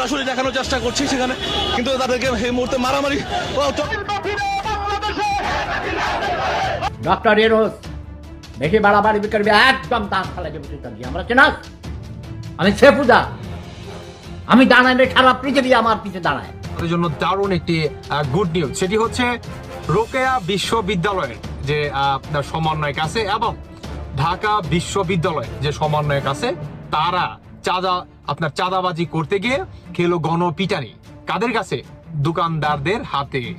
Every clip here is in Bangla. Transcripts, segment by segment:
সরাসরি দেখানোর চেষ্টা করছি সেখানে। কিন্তু তাদেরকে এই মুহূর্তে মারামারি ডক্টর বেশি বাড়াবাড়ি করবি একদম তার খেলা যাবে তুই আমরা চেনাস? আমি সেফুদা আমি দাঁড়াইলে সারা পৃথিবী আমার পিছে দাঁড়ায়। আমাদের জন্য দারুণ একটি গুড নিউজ সেটি হচ্ছে রোকেয়া বিশ্ববিদ্যালয়ের যে আপনার সমন্বয়ক আছে এবং ঢাকা বিশ্ববিদ্যালয়ের যে সমন্বয়ক আছে তারা চাঁদা, আপনার চাঁদাবাজি করতে গিয়ে খেলো গণপিটানি। কাদের কাছে? দোকানদারদের হাতে।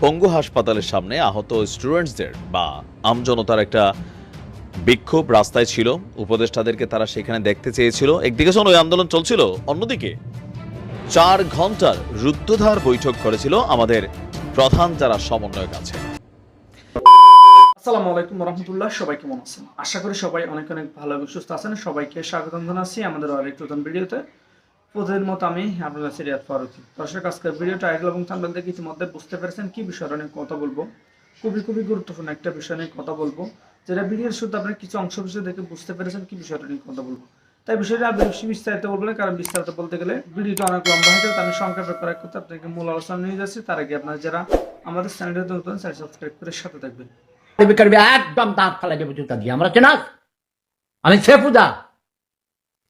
পঙ্গু হাসপাতালের সামনে আহত স্টুডেন্টসদের বা আমজনতার একটা বিক্ষোভ রাস্তায় ছিল। উপদেষ্টাদেরকে তারা সেখানে দেখতে চেয়েছিল। একদিকে ওই আন্দোলন চলছিল। অন্যদিকে চার ঘণ্টার রুদ্ধধার বৈঠক করেছিল আমাদের প্রধান যারা সমন্বয়ক আছে আসসালামু আলাইকুম রহমতুল্লাহ, সবাই কেমন আছেন? আশা করি সবাই অনেক অনেক ভালো এবং সুস্থ আছেন। সবাইকে স্বাগতম জানাচ্ছি আমাদের আরেক নতুন ভিডিওতে। প্রতিদিন মতো আমি আপনার সিরিয়াত ফারুকি। দর্শক, আজকের ভিডিও টাইটেল এবং থাম্বনেল দেখে ইতিমধ্যে বুঝতে পেরেছেন কি বিষয়টা নিয়ে কথা বলব। খুবই খুবই গুরুত্বপূর্ণ একটা বিষয় নিয়ে কথা বলব। যেটা ভিডিওর শুধু আপনি কিছু অংশ বিষয় দেখে বুঝতে পেরেছেন কি বিষয়টা নিয়ে কথা বলব। তাই বিষয়টা আমি বেশি বিস্তারিত বলব না, কারণ বিস্তারিত বলতে গেলে ভিডিওটা অনেক লম্বা হয়ে যাবে আমি সংক্ষেপে করার করতে আপনাকে মূল আলোচনা নিয়ে যাচ্ছি। তার আগে আপনারা যারা আমাদের চ্যানেলটা নতুন চ্যানেল সাবস্ক্রাইব করে সাথে থাকবেন। করবি করবি, একদম তার খেলা যাবে তুই তাকে আমরা চেনাস আমি সেফুদা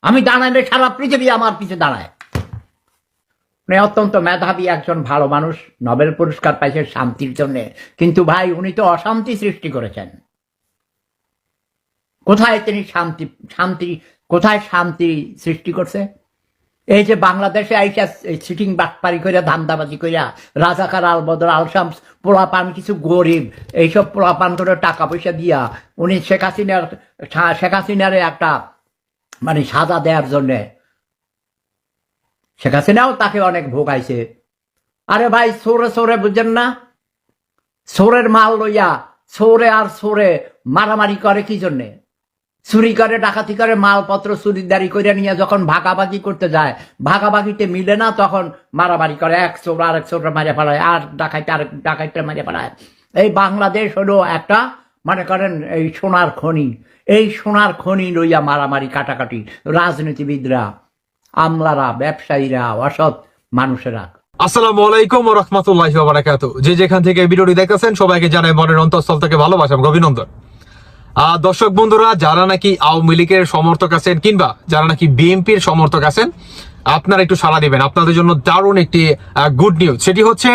আমি দাঁড়াইলে সারা পৃথিবী আমার পিছে দাঁড়ায়। উনি অত্যন্ত মেধাবী একজন ভালো মানুষ, নোবেল পুরস্কার পাইছে শান্তির জন্য। কিন্তু ভাই, উনি তো অশান্তি সৃষ্টি করেছেন। কোথায় তিনি শান্তি শান্তি, কোথায় শান্তি সৃষ্টি করছে? এই যে বাংলাদেশে আইসা সিটিং বাটপারি কইরা, ধান্দাবাজি কইরা, রাজাকার আল বদর, আল শামস, পোলাপান কিছু গরিব, এইসব পোলাপান করে টাকা পয়সা দিয়া উনি শেখ হাসিনার শেখ হাসিনারে একটা মানে সাজা দেওয়ার জন্যে শেখ হাসিনাও তাকে অনেক ভোগাইছে। আরে ভাই, সোরে সোরে বুঝছেন না? সোরের মাল লইয়া সোরে আর সোরে মারামারি করে কি জন্যে? চুরি করে ডাকাতি করে মালপত্র চুরিদারি করে নিয়ে যখন ভাগাভাগি করতে যায়, ভাগাভাগিতে মিলে না তখন মারামারি করে, এক চোর আরেক চোর মারে ফেলায়, আর ডাকাইতে আরেক ডাকাইতে মারে ফেলায়। এই বাংলাদেশ হলো একটা, মনে করেন, এই সোনার খনি। এই সোনার খনি লইয়া মারামারি কাটাকাটি। রাজনীতিবিদরা, আমলারা, ব্যবসায়ীরা, অসৎ মানুষেরা। আসসালামু আলাইকুম রহমতুল্লাহি যে যেখান থেকে ভিডিওটি দেখতেছেন, সবাইকে জানাই মনের অন্তঃস্থল থেকে ভালোবাসা এবং অভিনন্দন। দর্শক বন্ধুরা, যারা নাকি আওয়ামী লীগের সমর্থক আছেন কিংবা যারা নাকি বিএনপির সমর্থক আছেন, আপনারা একটু সাড়া দিবেন। আপনাদের জন্য দারুণ একটি গুড নিউজ সেটি হচ্ছে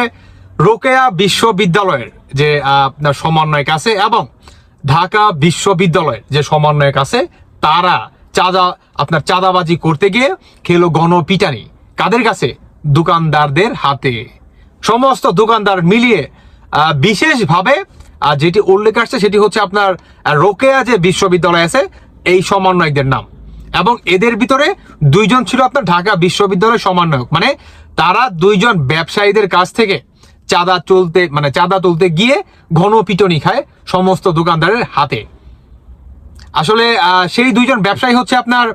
রোকেয়া বিশ্ববিদ্যালয়ের যে আপনার সমন্বয়ক আছে এবং ঢাকা বিশ্ববিদ্যালয়ের যে সমন্বয়ক আছে, তারা চাঁদা, আপনার চাঁদাবাজি করতে গিয়ে খেলো গণপিটানি। কাদের কাছে? দোকানদারদের হাতে। সমস্ত দোকানদার মিলিয়ে বিশেষভাবে আহ, যেটি উল্লেখ আসছে সেটি হচ্ছে আপনার রোকেয়া যে বিশ্ববিদ্যালয় আছে এই সমন্বয়কদের নাম। এবং এদের ভিতরে দুইজন ছিল আপনার ঢাকা বিশ্ববিদ্যালয়ের সমন্বয়ক। মানে তারা দুইজন ব্যবসায়ীদের কাছ থেকে চাঁদা তুলতে মানে চাঁদা তুলতে গিয়ে ঘন পিটনি খায় সমস্ত দোকানদারের হাতে। আসলে সেই দুইজন ব্যবসায়ী হচ্ছে আপনার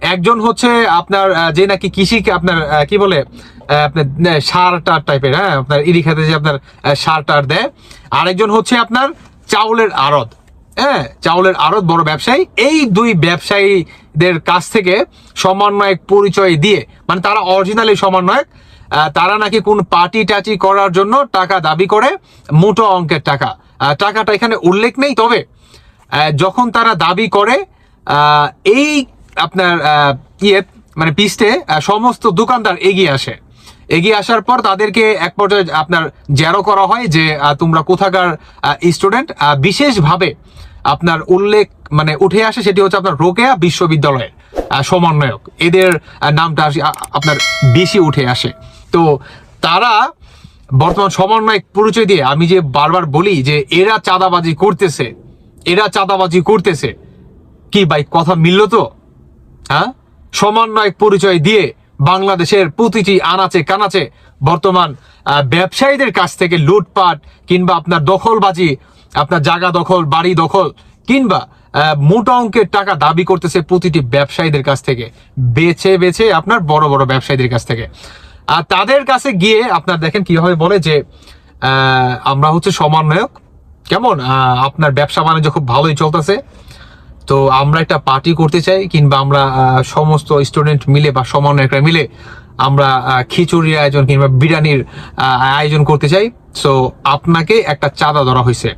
একজন হচ্ছে আপনার যে নাকি কৃষিকে আপনার কি বলে আপনার সার টার টাইপের হ্যাঁ? আপনার ইরি খেতে যে আপনার সার টার দেয়। আরেকজন হচ্ছে আপনার চাউলের আড়ত হ্যাঁ? চাউলের আড়ত বড় ব্যবসায়ী। এই দুই ব্যবসায়ীদের কাছ থেকে সমন্বয়ক পরিচয় দিয়ে মানে তারা অরিজিনালি সমন্বয়ক তারা নাকি কোন পার্টি টাচি করার জন্য টাকা দাবি করে, মোটো অঙ্কের টাকা। টাকাটা এখানে উল্লেখ নেই, তবে যখন তারা দাবি করে এই আপনার ইয়ে মানে পিস্টে সমস্ত দোকানদার এগিয়ে আসে। এগিয়ে আসার পর তাদেরকে এক পর্যায়ে আপনার জেরো করা হয় যে তোমরা কোথাকার স্টুডেন্ট বিশেষভাবে আপনার উল্লেখ মানে উঠে আসে সেটি হচ্ছে আপনার রোকেয়া বিশ্ববিদ্যালয়ের সমন্বয়ক। এদের নামটা আপনার বেশি উঠে আসে। তো তারা বর্তমান সমন্বয়ক পরিচয় দিয়ে আমি যে বারবার বলি যে, এরা চাঁদাবাজি করতেছে, এরা চাঁদাবাজি করতেছে, কি ভাই, কথা মিলল তো? হ্যাঁ? সমন্বয়ক পরিচয় দিয়ে বাংলাদেশের প্রতিটি আনাচে কানাচে বর্তমান ব্যবসায়ীদের কাছ থেকে লুটপাট কিংবা আপনার দখলবাজি, আপনার জায়গা দখল, বাড়ি দখল কিংবা মোটা অঙ্কের টাকা দাবি করতেছে প্রতিটি ব্যবসায়ীদের কাছ থেকে, বেছে বেছে আপনার বড় বড় ব্যবসায়ীদের কাছ থেকে। আর তাদের কাছে গিয়ে আপনার দেখেন কীভাবে বলে যে আমরা হচ্ছে সমন্বয়ক, কেমন? আপনার ব্যবসা বাণিজ্য খুব ভালোই চলতেছে। তো আমরা একটা পার্টি করতে চাই, কিংবা আমরা সমস্ত স্টুডেন্ট মিলে বা সমন্বয়করা মিলে আমরা খিচুড়ির আয়োজন কিংবা বিরিয়ানির আয়োজন করতে চাই। সো আপনাকে একটা চাঁদা ধরা হয়েছে।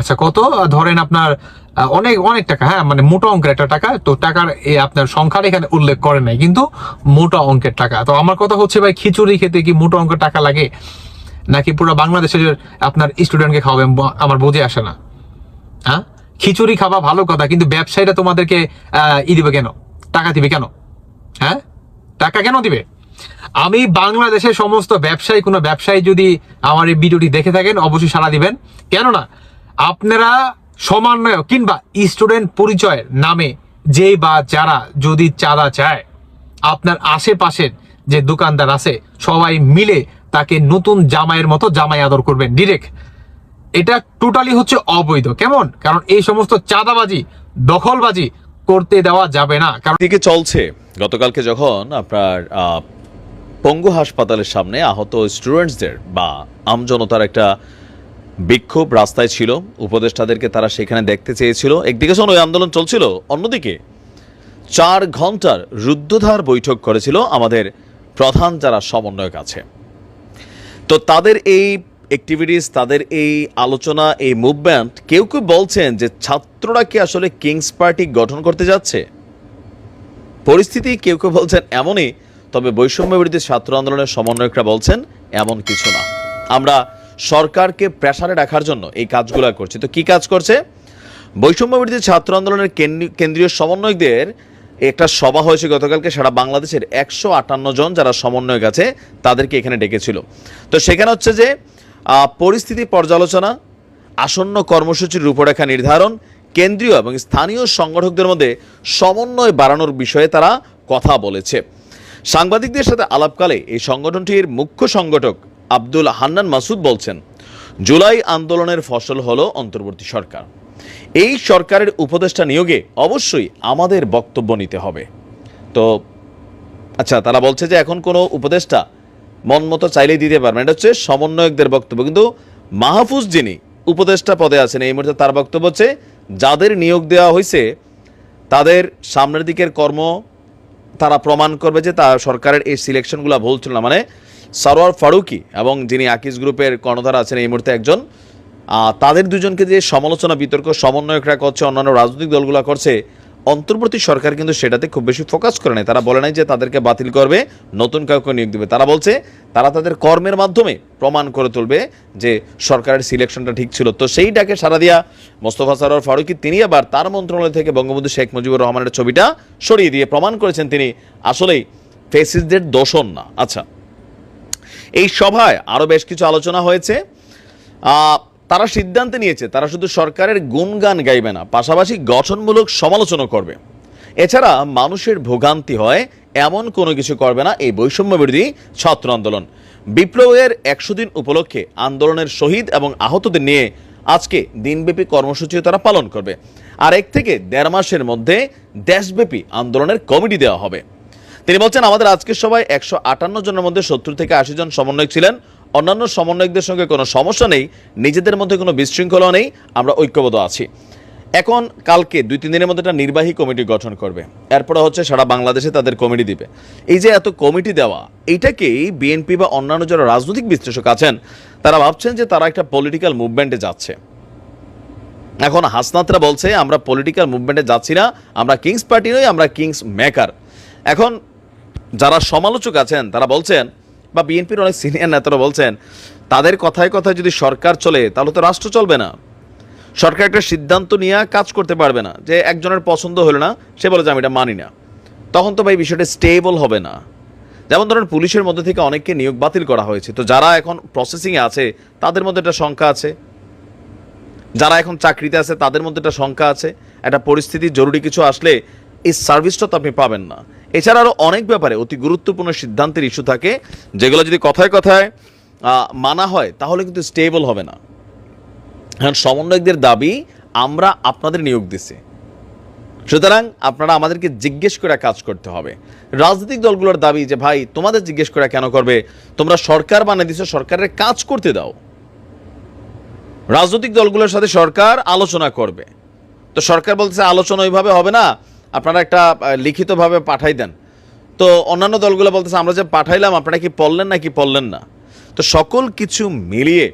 আচ্ছা কত? ধরেন আপনার অনেক অনেক টাকা হ্যাঁ মানে মোটা অঙ্কের একটা টাকা। তো টাকার এই আপনার সংখ্যার এখানে উল্লেখ করে নাই, কিন্তু মোটা অঙ্কের টাকা। তো আমার কথা হচ্ছে, ভাই, খিচুড়ি খেতে কি মোটা অঙ্কের টাকা লাগে? নাকি পুরো বাংলাদেশের আপনার স্টুডেন্টকে খাওয়াবেন আমার বুঝে আসে না। হ্যাঁ? খিচুড়ি খাওয়া ভালো কথা, কিন্তু ব্যবসায়ীরা তোমাদেরকে ই দিবে কেন? টাকা দিবে কেন? হ্যাঁ? টাকা কেন দিবে? আমি বাংলাদেশের সমস্ত ব্যবসায়ী, কোনো ব্যবসায়ী যদি আমার এই ভিডিওটি দেখে থাকেন, অবশ্যই সাড়া দিবেন। কেননা, আপনারা সমন্বয় কিংবা স্টুডেন্ট পরিচয়ের নামে যে বা যারা যদি চাঁদা চায়, আপনার আশেপাশের যে দোকানদার আছে, সবাই মিলে তাকে নতুন জামাইয়ের মতো জামাই আদর করবেন। ডিরেক্ট এটা টোটালি হচ্ছে অবৈধ। কেমন? কারণ এই সমস্ত চাঁদাবাজি, দখলবাজি করতে দেওয়া যাবে না। কারণ দিকে চলছে, গতকালকে যখন আপনার পঙ্গু হাসপাতালের সামনে আহত স্টুডেন্টসদের বা আমজনতার একটা বিক্ষোভ রাস্তায় ছিল, উপদেষ্টাদেরকে তারা সেখানে দেখতে চেয়েছিল। একদিকে যখন ওই আন্দোলন চলছিল, অন্যদিকে চার ঘণ্টার রুদ্ধধার বৈঠক করেছিল আমাদের প্রধান যারা সমন্বয়ক আছে। তো তাদের এই অ্যাক্টিভিটিস তাদের এই আলোচনা, এই মুভমেন্ট কেউ কেউ বলছেন যে ছাত্ররা কি আসলে কিংস পার্টি গঠন করতে যাচ্ছে? পরিস্থিতি কেউ কেউ বলছেন এমনই, তবে বৈষম্য বিরোধী ছাত্র আন্দোলনের সমন্বয়করা বলছেন এমন কিছু না। আমরা সরকারকে প্রেসারে রাখার জন্য এই কাজগুলো করছি। তো কি কাজ করছে? বৈষম্য বিরোধী ছাত্র আন্দোলনের কেন্দ্রী- কেন্দ্রীয় সমন্বয়কদের, একটা সভা হয়েছে গতকালকে, সারা বাংলাদেশের একশো আটান্ন জন যারা সমন্বয়ক আছে, তাদেরকে এখানে ডেকেছিল। তো সেখানে হচ্ছে যে পরিস্থিতি পর্যালোচনা, আসন্ন কর্মসূচির রূপরেখা নির্ধারণ, কেন্দ্রীয় এবং স্থানীয় সংগঠকদের মধ্যে সমন্বয় বাড়ানোর বিষয়ে তারা কথা বলেছে। সাংবাদিকদের সাথে আলাপকালে এই সংগঠনটির মুখ্য সংগঠক আব্দুল হান্নান মাসুদ বলছেন, জুলাই আন্দোলনের ফসল হলো অন্তর্বর্তী সরকার। এই সরকারের উপদেষ্টা নিয়োগে অবশ্যই আমাদের বক্তব্য নিতে হবে। তো আচ্ছা তারা বলছে যে এখন কোনো উপদেষ্টা মন মতো চাইলেই দিতে পারবেন। এটা হচ্ছে সমন্বয়কদের বক্তব্য। কিন্তু মাহফুজ যিনি উপদেষ্টা পদে আছেন, এই মুহূর্তে তার বক্তব্য হচ্ছে, যাদের নিয়োগ দেওয়া হয়েছে, তাদের সামনের দিকের কর্ম তারা প্রমাণ করবে যে তার সরকারের এই সিলেকশনগুলো ভুল ছিল না। মানে সরোয়ার ফারুকি এবং যিনি আকিজ গ্রুপের কর্ণধার আছেন, এই মুহূর্তে একজন তাদের দুজনকে যে সমালোচনা, বিতর্ক, সমন্বয়করা করছে, অন্যান্য রাজনৈতিক দলগুলো করছে অন্তর্বর্তী সরকার কিন্তু সেটাতে খুব বেশি ফোকাস করে নাই। তারা বলে নাই যে তাদেরকে বাতিল করবে, নতুন কাউকে নিয়োগ দেবে। তারা বলছে, তারা তাদের কর্মের মাধ্যমে প্রমাণ করে তুলবে যে সরকারের সিলেকশনটা ঠিক ছিল। তো সেই ডাকে সারা দিয়া মোস্তফা সরোয়ার ফারুকি, তিনি আবার তার মন্ত্রণালয় থেকে বঙ্গবন্ধু শেখ মুজিবুর রহমানের ছবিটা সরিয়ে দিয়ে প্রমাণ করেছেন তিনি। আসলেই ফেসিসদের দোষণ না। আচ্ছা এই সভায় আরও বেশ কিছু আলোচনা হয়েছে। তারা সিদ্ধান্ত নিয়েছে, তারা শুধু সরকারের গুণগান গাইবে না, পাশাপাশি গঠনমূলক সমালোচনা করবে। এছাড়া মানুষের ভোগান্তি হয়, এমন কোনো কিছু করবে না, এই বৈষম্য বিরোধী ছাত্র আন্দোলন। বিপ্লবের একশো দিন উপলক্ষে আন্দোলনের শহীদ এবং আহতদের নিয়ে আজকে দিনব্যাপী কর্মসূচিও তারা পালন করবে। আর এক থেকে দেড় মাসের মধ্যে দেশব্যাপী আন্দোলনের কমিটি দেওয়া হবে। তিনি বলছেন, আমাদের আজকের সবাই একশো আটান্ন জনের মধ্যে সত্তর থেকে আশি জন সমন্বয়ক ছিলেন অন্যান্য সমন্বয়কদের সঙ্গে কোনো সমস্যা নেই, নিজেদের মধ্যে কোনো বিশৃঙ্খলা নেই, আমরা ঐক্যবদ্ধ আছি। এখন কালকে দুই, তিন দিনের মধ্যে একটা নির্বাহী কমিটি গঠন করবে। এরপরে হচ্ছে সারা বাংলাদেশে তাদের কমিটি দিবে। এই যে এত কমিটি দেওয়া, এইটাকেই বিএনপি বা অন্যান্য যারা রাজনৈতিক বিশ্লেষক আছেন, তারা ভাবছেন যে তারা একটা পলিটিক্যাল মুভমেন্টে যাচ্ছে। এখন হাসনাতরা বলছে, আমরা পলিটিক্যাল মুভমেন্টে যাচ্ছি না, আমরা কিংস পার্টি নই, আমরা কিংস মেকার এখন যারা সমালোচক আছেন, তারা বলছেন বা বিএনপির অনেক সিনিয়র নেতারা বলছেন, তাদের কথায় কথায় যদি সরকার চলে, তাহলে তো রাষ্ট্র চলবে না। সরকার একটা সিদ্ধান্ত নিয়ে কাজ করতে পারবে না, যে একজনের পছন্দ হলো না, সে বলে যে আমি এটা মানি না। তখন তো ভাই বিষয়টা স্টেবল হবে না। যেমন ধরেন পুলিশের মধ্যে থেকে অনেককে নিয়োগ বাতিল করা হয়েছে, তো যারা এখন প্রসেসিংয়ে আছে, তাদের মধ্যে একটা সংখ্যা আছে। যারা এখন চাকরিতে আছে, তাদের মধ্যে একটা সংখ্যা আছে। একটা পরিস্থিতি জরুরি কিছু আসলে, এই সার্ভিসটা তো আপনি পাবেন না। এছাড়া আরও অনেক ব্যাপারে অতি গুরুত্বপূর্ণ সিদ্ধান্তের ইস্যু থাকে, যেগুলো যদি কথায় কথায় মানা হয়, তাহলে কিন্তু স্টেবল হবে না। এখন সমন্বয়কদের দাবি, আমরা আপনাদের নিয়োগ দিছি। সুতরাং আপনারা আমাদেরকে জিজ্ঞেস করে কাজ করতে হবে। রাজনৈতিক দলগুলোর দাবি যে, ভাই, তোমাদের জিজ্ঞেস করে কেন করবে? তোমরা সরকার বানিয়ে দিছো, সরকারের কাজ করতে দাও। রাজনৈতিক দলগুলোর সাথে সরকার আলোচনা করবে। তো সরকার বলতেছে, আলোচনা ওইভাবে হবে না। আপনারা একটা লিখিতভাবে পাঠাই দেন। তো অন্যান্য দলগুলো বলতেছে, আমরা যে পাঠাইলাম, আপনারা কি পড়লেন না কি পড়লেন না? তো সকল কিছু মিলিয়ে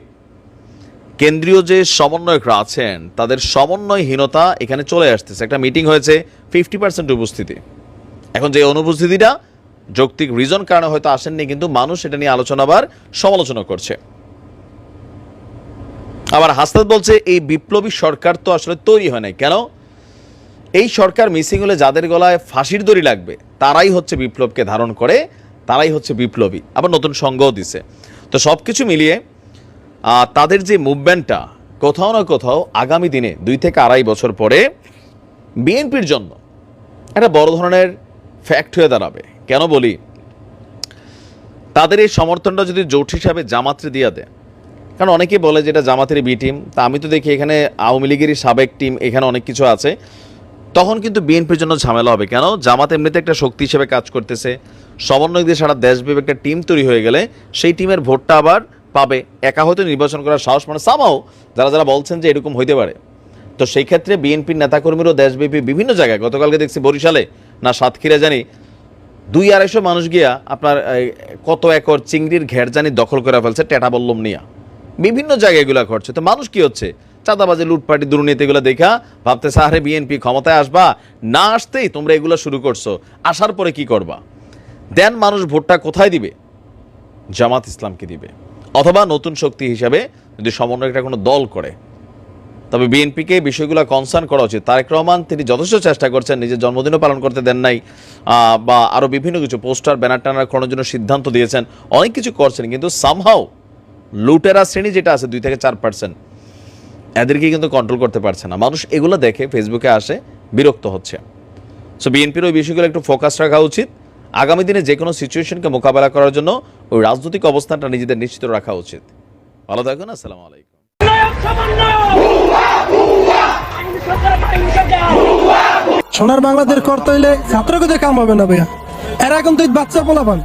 কেন্দ্রীয় যে সমন্বয়করা আছেন, তাদের সমন্বয়হীনতা এখানে চলে আসতেছে। একটা মিটিং হয়েছে ফিফটি পার্সেন্ট উপস্থিতি। এখন যে অনুপস্থিতিটা, যৌক্তিক রিজন কারণে হয়তো আসেননি, কিন্তু মানুষ এটা নিয়ে আলোচনা আবার সমালোচনা করছে। আবার হাসনাত বলছে, এই বিপ্লবী সরকার তো আসলে তৈরি হয় নাই। কেন? এই সরকার মিসিং হলে যাদের গলায় ফাঁসির দড়ি লাগবে, তারাই হচ্ছে বিপ্লবকে ধারণ করে, তারাই হচ্ছে বিপ্লবী। আবার নতুন সঙ্গও দিছে। তো সব কিছু মিলিয়ে তাদের যে মুভমেন্টটা, কোথাও না কোথাও আগামী দিনে, দুই থেকে আড়াই বছর পরে, বিএনপির জন্য একটা বড় ধরনের ফ্যাক্ট হয়ে দাঁড়াবে। কেন বলি? তাদের এই সমর্থনটা যদি জোট হিসাবে জামাত্রে দিয়ে দেয়, কারণ অনেকেই বলে যে এটা জামাতের বি টিম তা আমি তো দেখি এখানে আওয়ামী লীগেরই সাবেক টিম এখানে অনেক কিছু আছে। তখন কিন্তু বিএনপির জন্য ঝামেলা হবে। কেন? জামাত এমনিতে একটা শক্তি হিসেবে কাজ করতেছে। সমন্বয় দিয়ে সারা দেশব্যাপী একটা টিম তৈরি হয়ে গেলে সেই টিমের ভোটটা আবার পাবে। একা হয়তো নির্বাচন করার সাহস মানে সামাও যারা যারা বলছেন যে এরকম হইতে পারে। তো সেই ক্ষেত্রে বিএনপির নেতাকর্মীরও দেশব্যাপী বিভিন্ন জায়গায়, গতকালকে দেখছি বরিশালে, না সাতক্ষীরা জানি, দুই আড়াইশো মানুষ গিয়া আপনার কত একর চিংড়ির ঘের জানি দখল করে ফেলছে টেটা বল্লম নিয়া। বিভিন্ন জায়গায় এগুলো করছে তো মানুষ কি হচ্ছে? চাঁদাবাজি, লুটপাটি, দুর্নীতি এগুলো দেখা ভাবতেছে, আরে বিএনপি ক্ষমতায় আসবা, না আসতেই তোমরা এগুলো শুরু করছ, আসার পরে কি করবা? দেন মানুষ ভোটটা কোথায় দিবে? জামাত ইসলামকে দিবে। অথবা নতুন শক্তি হিসাবে যদি সমন্বয় একটা কোনো দল করে। তবে বিএনপিকে বিষয়গুলো কনসার্ন করা উচিত। তারেক রহমান, তিনি যথেষ্ট চেষ্টা করছেন, নিজের জন্মদিনও পালন করতে দেন নাই বা আরও বিভিন্ন কিছু পোস্টার, ব্যানার টানার করার জন্য সিদ্ধান্ত দিয়েছেন, অনেক কিছু করছেন, কিন্তু সামহাও লুটেরা শ্রেণি যেটা আছে, দুই থেকে চার পার্সেন্ট এদেরকে কিন্তু কন্ট্রোল করতে পারছে না। মানুষ এগুলো দেখে ফেসবুকে আসে বিরক্ত হচ্ছে। সো বিএনপির ওই বিষয়গুলো একটু ফোকাস রাখা উচিত। আগামী দিনে যে কোনো সিচুয়েশনকে মোকাবেলা করার জন্য ওই রাজনৈতিক অবস্থানটা নিজেদের নিশ্চিত রাখা উচিত। ভালো থাকুন আসসালামু আলাইকুম। সোনার বাংলাদেশ করতে হইলে ছাত্রকে কাম হবে না ভাইয়া। এরা এখন তুই বাচ্চা পোলাপান।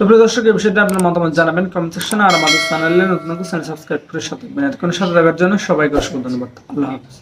তো প্রিয় দর্শক এই বিষয়টা আপনার মতামত জানাবেন কমেন্ট সেকশনে আর আমাদের চ্যানেলে নতুন চ্যানেল সাবস্ক্রাইব করে সাথে থাকবেন। এতক্ষণ সাথে থাকার জন্য সবাইকে অসংখ্য ধন্যবাদ। আল্লাহ হাফিজ।